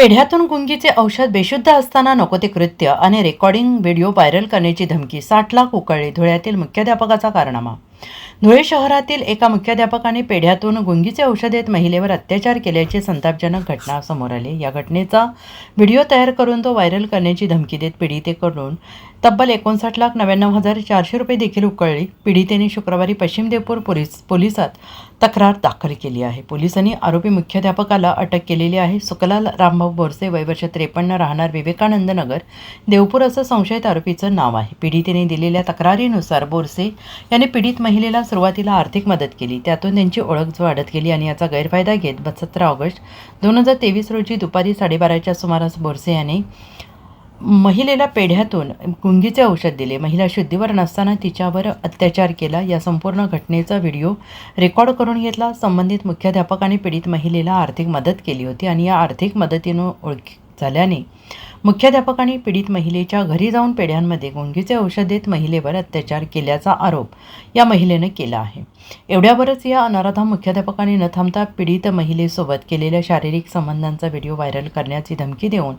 पेढ्यातून गुंगीचे औषध बेशुद्ध असताना नको ते कृत्य आणि रेकॉर्डिंग व्हिडिओ व्हायरल करण्याची धमकी साठ लाख उकळली धुळ्यातील मुख्याध्यापकाचा कारनामा धुळे शहरातील एका मुख्याध्यापकाने पेढ्यातून गुंगीचे औषध देत महिलेवर अत्याचार केल्याची संतापजनक घटना समोर आली. या घटनेचा व्हिडिओ तयार करून तो व्हायरल करण्याची धमकी देत पीडितेकडून तब्बल एकोणसाठ लाख नव्याण्णव हजार चारशे रुपये देखील उकळली. पीडितेने शुक्रवारी पश्चिम देवपूर पोलीस पोलिसात तक्रार दाखल केली आहे. पोलिसांनी आरोपी मुख्याध्यापकाला अटक केलेली आहे. सुकलाल रामभाऊ बोरसे वयवर्ष त्रेपन्न राहणार विवेकानंद नगर देवपूर असं संशयित आरोपीचं नाव आहे. पीडितेने दिलेल्या तक्रारीनुसार बोरसे यांनी पीडित महिलेला सुरुवातीला आर्थिक मदत केली. त्यातून त्यांची ओळख वाढत गेली आणि याचा गैरफायदा घेत सतरा ऑगस्ट दोन हजार तेवीस रोजी दुपारी साडेबाराच्या सुमारास बोरसे याने महिलेला पेढ्यातून गुंगीचे औषध दिले. महिला शुद्धीवर नसताना तिच्यावर अत्याचार केला. या संपूर्ण घटनेचा व्हिडिओ रेकॉर्ड करून घेतला. संबंधित मुख्याध्यापकाने पीडित महिलेला आर्थिक मदत केली होती आणि या आर्थिक मदतीनं ओळख झाल्याने. मुख्याध्यापकाने पीडित महिलेच्या घरी जाऊन पेढ्यांमध्ये गुंगीचे औषध देत महिलेवर अत्याचार केल्याचा आरोप या महिलेनं केला आहे. एवढ्यावरच या अनराधा मुख्याध्यापकाने न थांबता पीडित महिलेसोबत केलेल्या शारीरिक संबंधांचा व्हिडिओ व्हायरल करण्याची धमकी देऊन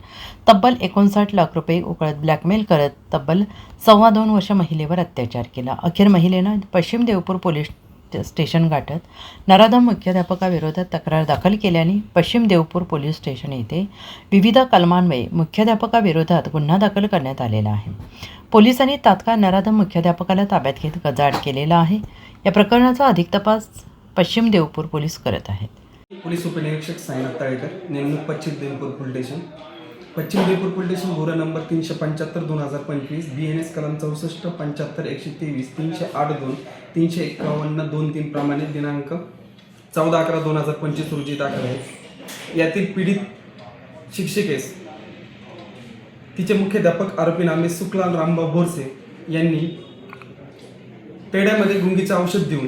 तब्बल एकोणसाठ लाख रुपये उकळत ब्लॅकमेल करत तब्बल सव्वा दोन वर्ष महिलेवर अत्याचार केला. अखेर महिलेनं पश्चिम देवपूर पोलीस स्टेशन गाठत नराधम मुख्याध्यापकाविरोधात तक्रार दाखल केल्याने पश्चिम देवपूर पोलीस स्टेशन येथे विविध कलमान्वये मुख्याध्यापकाविरोधात गुन्हा दाखल करण्यात आलेला आहे. पोलिसांनी तात्काळ नराधम मुख्याध्यापकाला ताब्यात घेत गजाड केलेला आहे. या प्रकरणाचा अधिक तपास पश्चिम देवपूर पोलीस करत आहेत. पोलीस उपनिरीक्षक साईनाथ तळेकर नेमणूक पश्चिम देवपूर पोलीस स्टेशन. पश्चिम देवपूर पोलीस गोरा नंबर तीनशे पंच्याहत्तर दोन हजार पंचवीस बी एन एस कलम चौसष्ट पंच्याहत्तर एकशे तेवीस तीनशे आठ दोन तीनशे एकावन्न दोन तीन प्रमाणे दिनांक चौदा अकरा दोन हजार पंचवीस रोजी दाखल आहे यातील पीडित शिक्षिकेस तिचे मुख्याध्यापक आरोपी नामे सुखलाल रामभाऊ बोरसे. यांनी पेढ्यामध्ये गुंगीचं औषध देऊन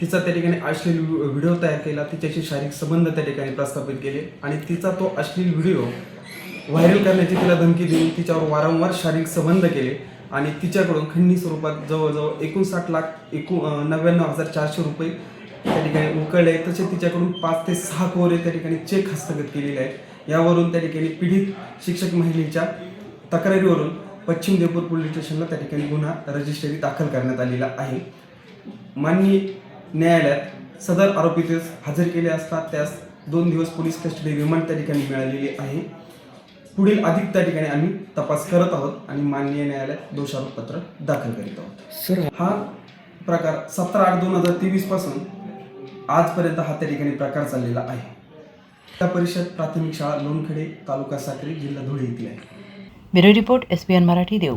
तिचा त्या ठिकाणी अश्लील व्हिडिओ तयार केला तिच्याशी शारीरिक संबंध त्या ठिकाणी प्रस्थापित केले आणि तिचा तो अश्लील व्हिडिओ व्हायरल करण्याची तिला धमकी दिली तिच्यावर वारंवार शारीरिक संबंध केले आणि तिच्याकडून खंडणी स्वरूपात जवळजवळ एकोणसाठ लाख एकू नव्याण्णव हजार चारशे रुपये त्या ठिकाणी उकळले. तसे तिच्याकडून पाच ते सहा कोरे त्या ठिकाणी चेक हस्तगत केलेले आहेत. यावरून त्या ठिकाणी पीडित शिक्षक महिलेच्या तक्रारीवरून पश्चिम देवपूर पोलीस स्टेशनला त्या ठिकाणी गुन्हा रजिस्ट्री दाखल करण्यात आलेला आहे. माननीय न्यायालयात सदर आरोपीतेस हजर केले असता त्यास दोन दिवस पोलीस कस्टडी रिमांड त्या ठिकाणी मिळालेली आहे. पुढील अधिक त्या ठिकाणी आम्ही तपास करत आहोत आणि माननीय न्यायालयात दोषारोपपत्र दाखल करीत आहोत. सर हा प्रकार सतरा आठ दोन हजार तेवीसपासून आजपर्यंत हा त्या ठिकाणी प्रकार चाललेला आहे. त्या परिषद प्राथमिक शाळा लोणखडे तालुका साक्री जिल्हा धुळे येथील आहे. Bureau report S P N Marathi देव